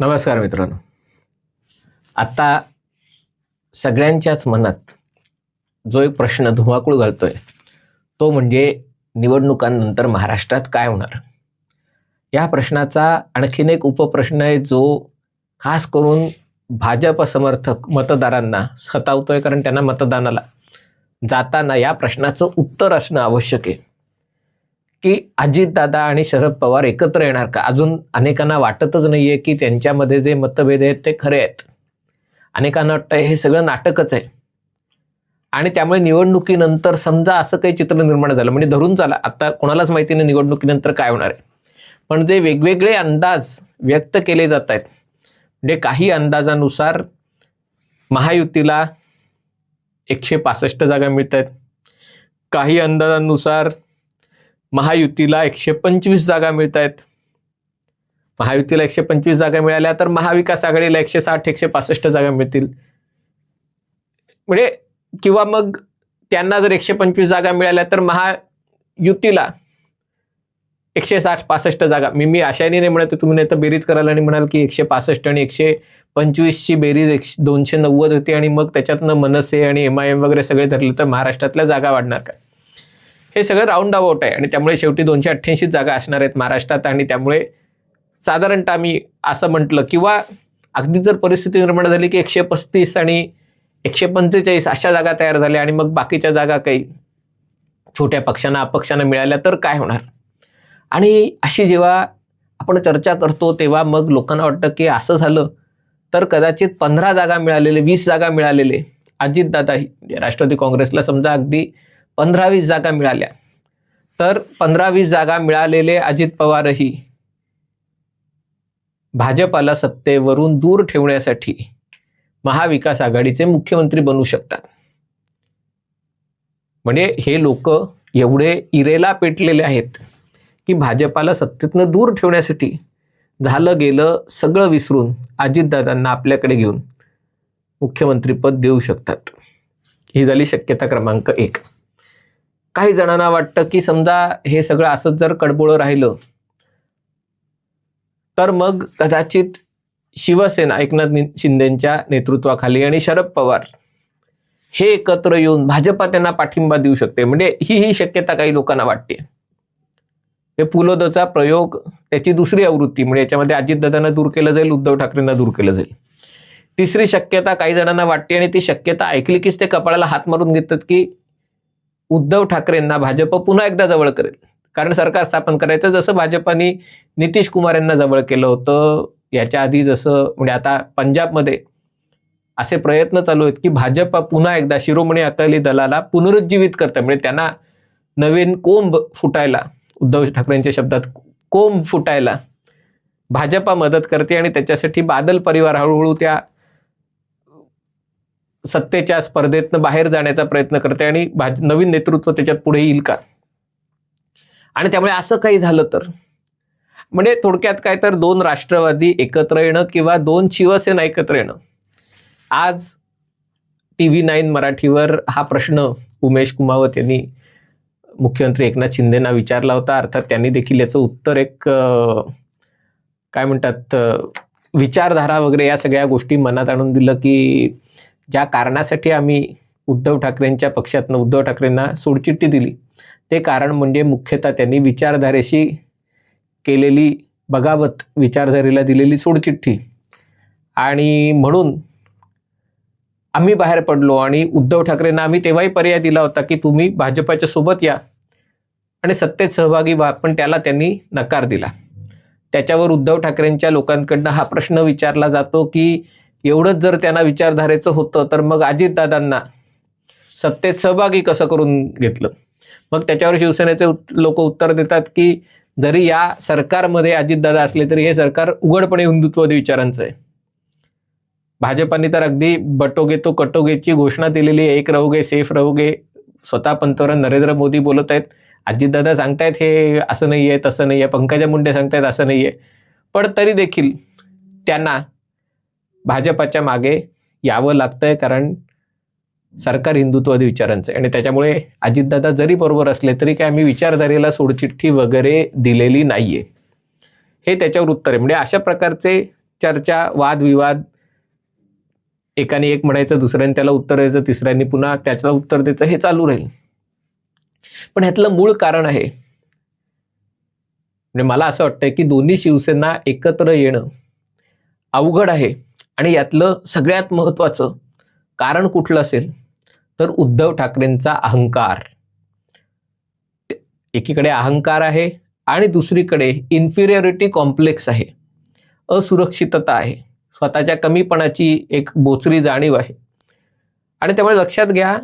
नमस्कार मित्रांनो. आत्ता सगळ्यांच्याच मनात जो एक प्रश्न धुमाकूळ घालतोय तो म्हणजे निवडणुकांनंतर महाराष्ट्रात काय होणार? या प्रश्नाचा आणखीन एक उपप्रश्न आहे जो खास करून भाजप समर्थक मतदारांना सतावतोय कारण त्यांना मतदानाला जाताना या प्रश्नाचं उत्तर असणं आवश्यक आहे. की अजितदादा आणि शरद पवार एकत्र येणार का? अजून अनेकांना वाटतच नाहीये की त्यांच्यामध्ये जे मतभेद आहेत ते खरे आहेत. अनेकांना वाटतं हे सगळं नाटकच आहे. आणि त्यामुळे निवडणुकीनंतर समजा असं काही चित्र निर्माण झालं म्हणजे धरून चाला आता कोणालाच माहिती नाही निवडणुकीनंतर काय होणार आहे. पण जे वेगवेगळे अंदाज व्यक्त केले जात आहेत म्हणजे काही अंदाजानुसार महायुतीला एकशे पासष्ट जागा मिळत आहेत. काही अंदाजानुसार महायुतीला एकशे पंचवीस जागा मिळत आहेत महायुतीला एकशे पंचवीस जागा मिळाल्या तर महाविकास आघाडीला एकशे साठ एकशे पासष्ट जागा मिळतील. म्हणजे किंवा मग त्यांना जर एकशे पंचवीस जागा मिळाल्या तर महायुतीला एकशे साठ पासष्ट जागा. मी मी आशाने नाही म्हणत तुम्ही नाही तर बेरीज करायला आणि म्हणाल की एकशे पासष्ट आणि एकशे पंचवीसची बेरीज एकशे दोनशे नव्वद होती आणि मग त्याच्यातनं मनसे आणि एम आय एम वगैरे सगळे धरले तर महाराष्ट्रातल्या जागा वाढणार का? हे सगळं राऊंड अबाउट आहे. आणि त्यामुळे शेवटी दोनशे अठ्ठ्याऐंशी जागा असणार आहेत महाराष्ट्रात आणि त्यामुळे साधारणतः आम्ही असं म्हटलं किंवा अगदी जर परिस्थिती निर्माण झाली की एकशे पस्तीस आणि एकशे पंचेचाळीस अशा जागा तयार झाल्या आणि मग बाकीच्या जागा काही छोट्या पक्षांना अपक्षांना मिळाल्या तर काय होणार? आणि अशी जेव्हा आपण चर्चा करतो तेव्हा मग लोकांना वाटतं की असं झालं तर कदाचित पंधरा जागा मिळालेले वीस जागा मिळालेले. अजितदादाही राष्ट्रवादी काँग्रेसला समजा अगदी पंधरा वीस जागा मिळाल्या. तर पंधरा वीस जागा मिळालेले अजित पवारही भाजपाला सत्तेवरून दूर ठेवण्यासाठी महाविकास आघाडीचे मुख्यमंत्री बनू शकतात. म्हणजे हे लोक एवढे इरेला पेटलेले आहेत की भाजपाला सत्तेतनं दूर ठेवण्यासाठी झालं गेलं सगळं विसरून अजितदादांना आपल्याकडे घेऊन मुख्यमंत्रीपद देऊ शकतात. ही झाली शक्यता क्रमांक एक. काही जणांना वाटतं की समजा हे सगळं असंच जर कडबोळं राहिलं तर मग कदाचित शिवसेना एकनाथ शिंदेच्या नेतृत्वाखाली आणि शरद पवार हे एकत्र येऊन भाजपा त्यांना पाठिंबा देऊ शकते. म्हणजे ही ही शक्यता काही लोकांना वाटते. हे पुलोदचा प्रयोग त्याची दुसरी आवृत्ती म्हणजे याच्यामध्ये अजितदादांना दूर केलं जाईल उद्धव ठाकरेंना दूर केलं जाईल. तिसरी शक्यता काही जणांना वाटते आणि ती शक्यता ऐकली कीच ते कपाळाला हात मारून घेतात की उद्धव ठाकरेंना भाजप पुन्हा एकदा जवळ करेल. कारण सरकार स्थापन करायचं जसं भाजपाने नितीश कुमार यांना जवळ केलं होतं याच्या आधी जसं म्हणजे आता पंजाबमध्ये असे प्रयत्न चालू आहेत की भाजप पुन्हा एकदा शिरोमणी अकाली दलाला पुनरुज्जीवित करतं. म्हणजे त्यांना नवीन कोंब फुटायला उद्धव ठाकरेंच्या शब्दात कोंब फुटायला भाजपा मदत करते आणि त्याच्यासाठी बादल परिवार हळूहळू त्या सत्तेच्या स्पर्धेतनं बाहेर जाण्याचा प्रयत्न करते आणि भाज नवीन नेतृत्व त्याच्यात पुढे येईल का? आणि त्यामुळे असं काही झालं तर? म्हणजे थोडक्यात काय तर दोन राष्ट्रवादी एकत्र येणं किंवा दोन शिवसेना एकत्र येणं? आज टी व्ही नाईन मराठीवर हा प्रश्न उमेश कुमावत यांनी मुख्यमंत्री एकनाथ शिंदेना विचारला होता. अर्थात त्यांनी देखील याचं उत्तर एक काय म्हणतात विचारधारा वगैरे या सगळ्या गोष्टी मनात आणून दिलं की ज्या कारणासाठी आम्ही उद्धव ठाकरेंच्या पक्षातनं उद्धव ठाकरेंना सोडचिठ्ठी दिली ते कारण म्हणजे मुख्यतः त्यांनी विचारधारेशी केलेली बगावत विचारधारेला दिलेली सोडचिठ्ठी. आणि म्हणून आम्ही बाहेर पडलो आणि उद्धव ठाकरेंना आम्ही तेव्हाही पर्याय दिला होता की तुम्ही भाजपाच्या सोबत या आणि सत्तेत सहभागी व्हा पण त्याला त्यांनी नकार दिला. त्याच्यावर उद्धव ठाकरेंच्या लोकांकडनं हा प्रश्न विचारला जातो की एवढंच जर त्यांना विचारधारेचं होतं तर मग अजितदादांना सत्तेत सहभागी कसं करून घेतलं? मग त्याच्यावर शिवसेनेचे लोक उत्तर देतात की जरी या सरकारमध्ये अजितदादा असले तरी हे सरकार उघडपणे हिंदुत्ववादी विचारांचं आहे. भाजपाने तर अगदी बटोगे तो कटोगेची घोषणा दिलेली आहे एक रहोगे सेफ रहोगे स्वतः पंतप्रधान नरेंद्र मोदी बोलत आहेत. अजितदादा सांगतायत हे असं नाही आहे तसं नाही आहे पंकजा मुंडे सांगतायत असं नाही आहे पण तरी देखील त्यांना भाजपाच्या मागे यावं लागतंय कारण सरकार हिंदुत्ववादी विचारांचं आहे. आणि त्याच्यामुळे अजितदादा जरी बरोबर असले तरी काय आम्ही विचारधारेला सोडचिठ्ठी वगैरे दिलेली नाहीये. हे त्याच्यावर उत्तर आहे. म्हणजे अशा प्रकारचे चर्चा वादविवाद एकाने एक म्हणायचं दुसऱ्याने त्याला उत्तर द्यायचं तिसऱ्यांनी पुन्हा त्याच्याला उत्तर द्यायचं हे चालू राहील. पण ह्यातलं मूळ कारण आहे. म्हणजे मला असं वाटतंय की दोन्ही शिवसेना एकत्र येणं अवघड आहे. आणि यातलं सगळ्यात महत्त्वाचं कारण कुठलं असेल तर उद्धव ठाकरेंचा अहंकार. एकीकडे अहंकार आहे आणि दुसरीकडे इन्फिरियॉरिटी कॉम्प्लेक्स आहे. असुरक्षितता आहे. स्वतःच्या कमीपणाची एक बोचरी जाणीव आहे. आणि त्यामुळे लक्षात घ्या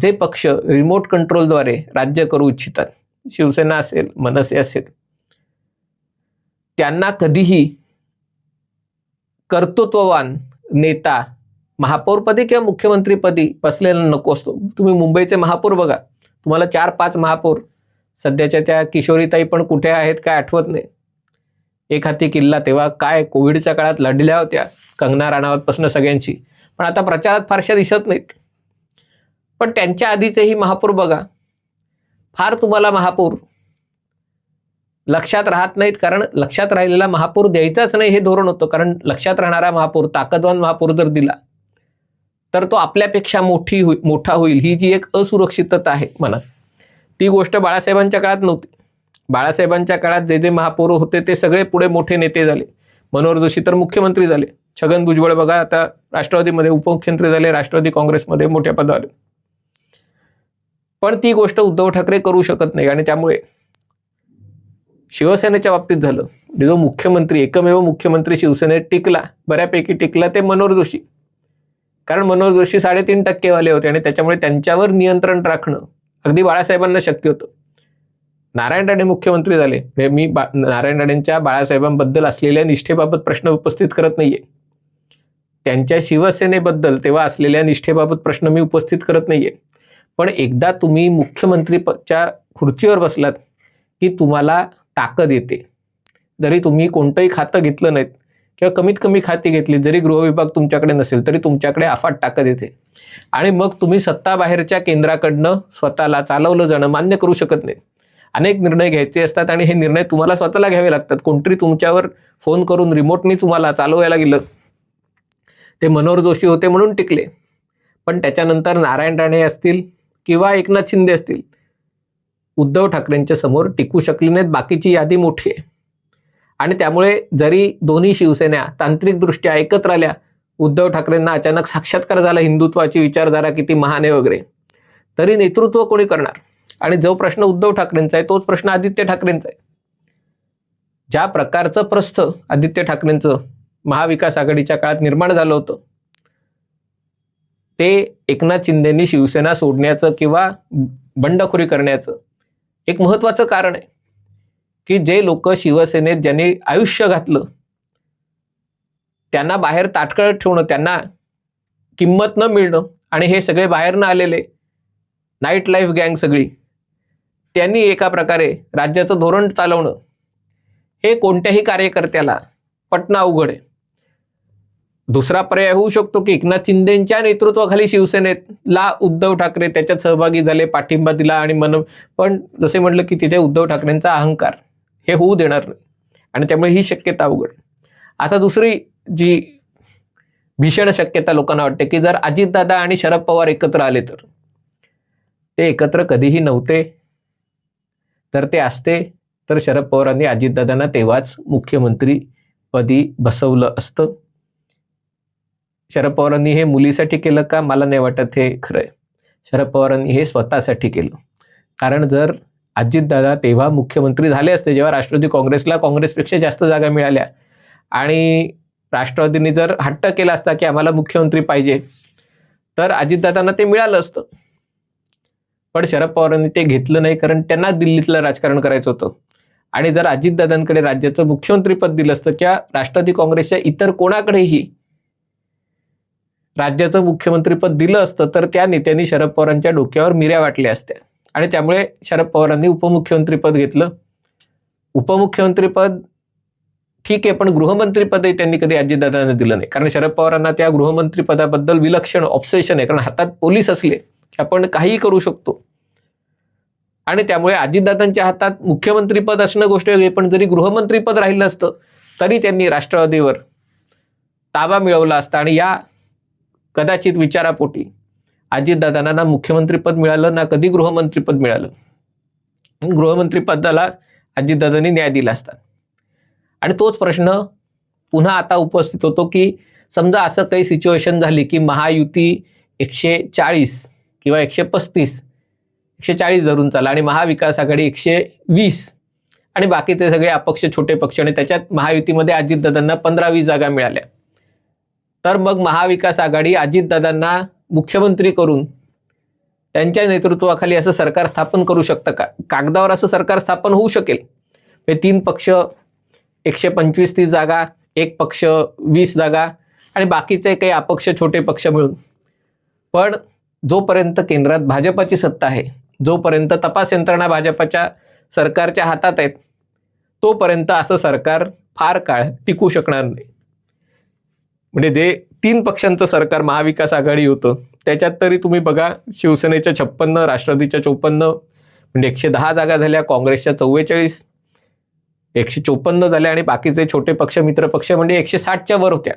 जे पक्ष रिमोट कंट्रोलद्वारे राज्य करू इच्छितात शिवसेना असेल मनसे असेल त्यांना कधीही कर्तृत्ववान नेता महापौरपदी किंवा मुख्यमंत्रीपदी बसलेला नको असतो. तुम्ही मुंबईचे महापौर बघा. तुम्हाला चार पाच महापौर. सध्याच्या त्या किशोरीताई पण कुठे आहेत काय आठवत नाही. एक हाती किल्ला तेव्हा काय कोविडच्या काळात लढल्या होत्या कंगना राणावतपासून सगळ्यांची. पण आता प्रचारात फारशा दिसत नाहीत. पण त्यांच्या आधीचेही महापौर बघा. फार तुम्हाला महापौर लक्षात राहत नाहीत कारण लक्षात राहिलेला महापौर द्यायचाच नाही हे धोरण होतं. कारण लक्षात राहणारा महापौर ताकदवान महापौर जर दिला तर तो आपल्यापेक्षा मोठी होई मोठा होईल. ही जी एक असुरक्षितता आहे मनात ती गोष्ट बाळासाहेबांच्या काळात नव्हती. बाळासाहेबांच्या काळात जे जे महापौर होते ते सगळे पुढे मोठे नेते झाले. मनोहर जोशी तर मुख्यमंत्री झाले. छगन भुजबळ बघा आता राष्ट्रवादीमध्ये उपमुख्यमंत्री झाले राष्ट्रवादी काँग्रेसमध्ये मोठ्या पदावर. पण ती गोष्ट उद्धव ठाकरे करू शकत नाही आणि त्यामुळे शिवसेनेच्या बाबतीत झालं. म्हणजे जो मुख्यमंत्री एकमेव मुख्यमंत्री शिवसेनेत टिकला बऱ्यापैकी टिकला ते मनोहर जोशी. कारण मनोहर जोशी साडेतीन टक्केवाले होते आणि त्याच्यामुळे त्यांच्यावर नियंत्रण राखणं अगदी बाळासाहेबांना शक्य होतं. नारायण राणे मुख्यमंत्री झाले. मी बा नारायण राणेंच्या बाळासाहेबांबद्दल असलेल्या निष्ठेबाबत प्रश्न उपस्थित करत नाहीये. त्यांच्या शिवसेनेबद्दल तेव्हा असलेल्या निष्ठेबाबत प्रश्न मी उपस्थित करत नाहीये. पण एकदा तुम्ही मुख्यमंत्रीच्या खुर्चीवर बसलात की तुम्हाला ताकद येते. जरी तुम्ही कोणतंही खातं घेतलं नाहीत किंवा कमीत कमी खाती घेतली जरी गृहविभाग तुमच्याकडे नसेल तरी तुमच्याकडे अफाट ताकद येते. आणि मग तुम्ही सत्ताबाहेरच्या केंद्राकडनं स्वतःला चालवलं जाणं मान्य करू शकत नाही अनेक निर्णय घ्यायचे असतात आणि हे निर्णय तुम्हाला स्वतःला घ्यावे लागतात. कोणतरी तुमच्यावर फोन करून रिमोटनी तुम्हाला चालवायला गेलं ते मनोहर जोशी होते म्हणून टिकले. पण त्याच्यानंतर नारायण राणे असतील किंवा एकनाथ शिंदे असतील उद्धव ठाकरेंच्या समोर टिकू शकली नाहीत. बाकीची यादी मोठी आहे. आणि त्यामुळे जरी दोन्ही शिवसेना तांत्रिकदृष्ट्या एकत्र आल्या उद्धव ठाकरेंना अचानक साक्षात्कार झाला हिंदुत्वाची विचारधारा किती महान आहे वगैरे तरी नेतृत्व कोणी करणार? आणि जो प्रश्न उद्धव ठाकरेंचा आहे तोच प्रश्न आदित्य ठाकरेंचा आहे. ज्या प्रकारचं प्रस्थ आदित्य ठाकरेंचं महाविकास आघाडीच्या काळात निर्माण झालं होतं ते एकनाथ शिंदेनी शिवसेना सोडण्याचं किंवा बंडखोरी करण्याचं एक महत्त्वाचं कारण आहे की जे लोक शिवसेनेत ज्यांनी आयुष्य घातलं त्यांना बाहेर ताटकळत ठेवणं त्यांना किंमत न मिळणं आणि हे सगळे बाहेरनं आलेले नाईट लाईफ गँग सगळी त्यांनी एका प्रकारे राज्याचं धोरण चालवणं हे कोणत्याही कार्यकर्त्याला पटणं अवघड आहे. दुसरा पर्याय होऊ शकतो की एकनाथ शिंदेच्या नेतृत्वाखाली शिवसेनेला उद्धव ठाकरे त्याच्यात सहभागी झाले पाठिंबा दिला आणि मन पण जसे म्हटलं की तिथे उद्धव ठाकरेंचा अहंकार हे होऊ देणार नाही. आणि त्यामुळे ही शक्यता अवघड. आता दुसरी जी भीषण शक्यता लोकांना वाटते की जर अजितदादा आणि शरद पवार एकत्र आले तर ते एकत्र कधीही नव्हते तर ते असते तर शरद पवारांनी अजितदादांना तेव्हाच मुख्यमंत्रीपदी बसवलं असतं. शरद पवारांनी हे मुलीसाठी केलं का? मला नाही वाटत हे खरं आहे शरद पवारांनी हे स्वतःसाठी केलं. कारण जर अजितदादा तेव्हा मुख्यमंत्री झाले असते जेव्हा राष्ट्रवादी काँग्रेसला काँग्रेसपेक्षा जास्त जागा मिळाल्या आणि राष्ट्रवादींनी जर हट्ट केला असता की आम्हाला मुख्यमंत्री पाहिजे तर अजितदादांना ते मिळालं असतं. पण शरद पवारांनी ते घेतलं नाही कारण त्यांना दिल्लीतलं राजकारण करायचं होतं. आणि जर अजितदादांकडे राज्याचं मुख्यमंत्रीपद दिलं असतं किंवा राष्ट्रवादी काँग्रेसच्या इतर कोणाकडेही राज्याचं मुख्यमंत्रीपद दिलं असतं तर त्या नेत्यांनी शरद पवारांच्या डोक्यावर मिऱ्या वाटल्या असत्या. आणि त्यामुळे शरद पवारांनी उपमुख्यमंत्रीपद घेतलं. उपमुख्यमंत्रीपद ठीक आहे पण गृहमंत्रीपदही त्यांनी कधी अजितदादांना दिलं नाही. कारण शरद पवारांना त्या गृहमंत्रीपदाबद्दल विलक्षण ऑब्सेशन आहे. कारण हातात पोलीस असले की आपण काहीही करू शकतो. आणि त्यामुळे अजितदादांच्या हातात मुख्यमंत्रीपद असणं गोष्ट वेगळी पण जरी गृहमंत्रीपद राहिलं असतं तरी त्यांनी राष्ट्रवादीवर ताबा मिळवला असता. आणि या कदाचित विचारापोटी. अजितदादांना ना मुख्यमंत्रीपद मिळालं ना कधी गृहमंत्रीपद मिळालं. गृहमंत्रीपदाला अजितदादांनी न्याय दिला असता. आणि तोच प्रश्न पुन्हा आता उपस्थित होतो की समजा असं काही सिच्युएशन झाली की महायुती एकशे चाळीस किंवा एकशे पस्तीस एकशे चाळीस धरून चाला आणि महाविकास आघाडी एकशे वीस आणि बाकीचे सगळे अपक्ष छोटे पक्ष आणि त्याच्यात महायुतीमध्ये अजितदादांना पंधरा वीस जागा मिळाल्या. तर मग महाविकास आघाडी अजितदादांना मुख्यमंत्री करून त्यांच्या नेतृत्वाखाली असं सरकार स्थापन करू शकतं का? कागदावर असं सरकार स्थापन होऊ शकेल? हे तीन पक्ष एकशे पंचवीस तीस जागा एक पक्ष वीस जागा आणि बाकीचे काही अपक्ष छोटे पक्ष मिळून. पण जोपर्यंत केंद्रात भाजपाची सत्ता आहे जोपर्यंत तपास यंत्रणा भाजपाच्या सरकारच्या हातात आहेत तोपर्यंत असं सरकार फार काळ टिकू शकणार नाही. म्हणजे जे तीन पक्षांचं सरकार महाविकास आघाडी होतं त्याच्यात तरी तुम्ही बघा शिवसेनेच्या छप्पन्न राष्ट्रवादीच्या चोपन्न म्हणजे एकशे दहा जागा झाल्या काँग्रेसच्या चव्वेचाळीस एकशे चोपन्न झाल्या आणि बाकीचे छोटे पक्ष मित्र पक्ष म्हणजे एकशे साठच्या वर होत्या.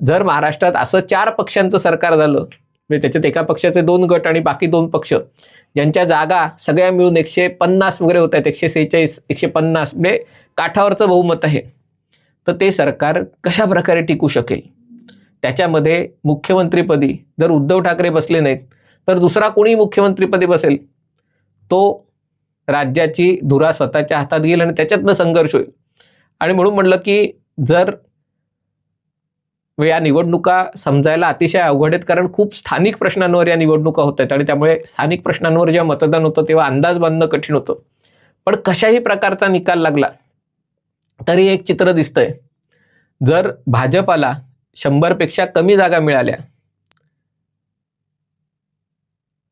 जर महाराष्ट्रात असं चार पक्षांचं सरकार झालं म्हणजे त्याच्यात एका पक्षाचे दोन गट आणि बाकी दोन पक्ष ज्यांच्या जागा सगळ्या मिळून एकशे पन्नास वगैरे होत आहेत एकशे सेहेचाळीस एकशे पन्नास म्हणजे काठावरचं बहुमत आहे. तर ते सरकार कशा प्रकारे टिकू शकेल? त्याच्यामध्ये मुख्यमंत्रीपदी जर उद्धव ठाकरे बसले नाहीत तर दुसरा कोणी मुख्यमंत्रीपदी बसेल? तो राज्याची धुरा स्वतःच्या हातात घेईल आणि त्याच्यातनं संघर्ष होईल. आणि म्हणून म्हटलं की जर या निवडणुका समजायला अतिशय अवघड आहेत कारण खूप स्थानिक प्रश्नांवर या निवडणुका होत आहेत आणि त्यामुळे स्थानिक प्रश्नांवर जेव्हा मतदान होतं तेव्हा अंदाज बांधणं कठीण होतं. पण कशाही प्रकारचा निकाल लागला तरी एक चित्र दिसतंय. जर भाजपाला शंभरपेक्षा कमी जागा मिळाल्या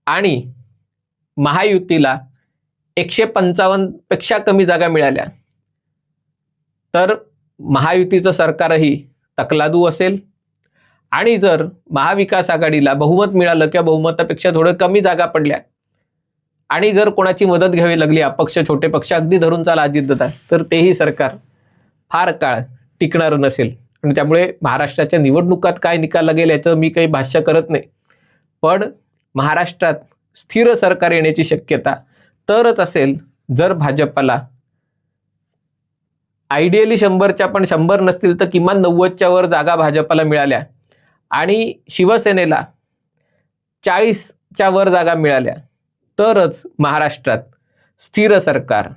आणि महायुतीला एकशे पंचावन्नपेक्षा कमी जागा मिळाल्या तर महायुतीचं सरकारही तकलादू असेल. आणि जर महाविकास आघाडीला बहुमत मिळालं किंवा बहुमतापेक्षा थोडं कमी जागा पडल्या आणि जर कोणाची मदत घ्यावी लागली अपक्ष छोटे पक्ष अगदी धरून चाला अजितदादा तर तेही सरकार फार काळ टिकणारं नसेल. आणि त्यामुळे महाराष्ट्राच्या निवडणुकात काय निकाल लागेल याचं मी काही भाष्य करत नाही. पण महाराष्ट्रात स्थिर सरकार येण्याची शक्यता तरच असेल जर भाजपला. आयडियली शंभरच्या पण शंभर नसतील तर किमान नव्वदच्या वर जागा भाजपाला मिळाल्या. आणि शिवसेनेला चाळीसच्या वर जागा मिळाल्या. तरच महाराष्ट्रात स्थिर सरकार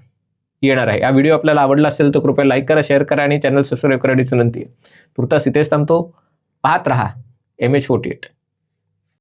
येणार आहे. हा व्हिडिओ आपल्याला आवडला असेल तर कृपया लाईक करा शेअर करा आणि चॅनल सबस्क्राईब करण्याची विनंती आहे तुर्तास इथेच थांबतो. पाहत रहा. M H forty eight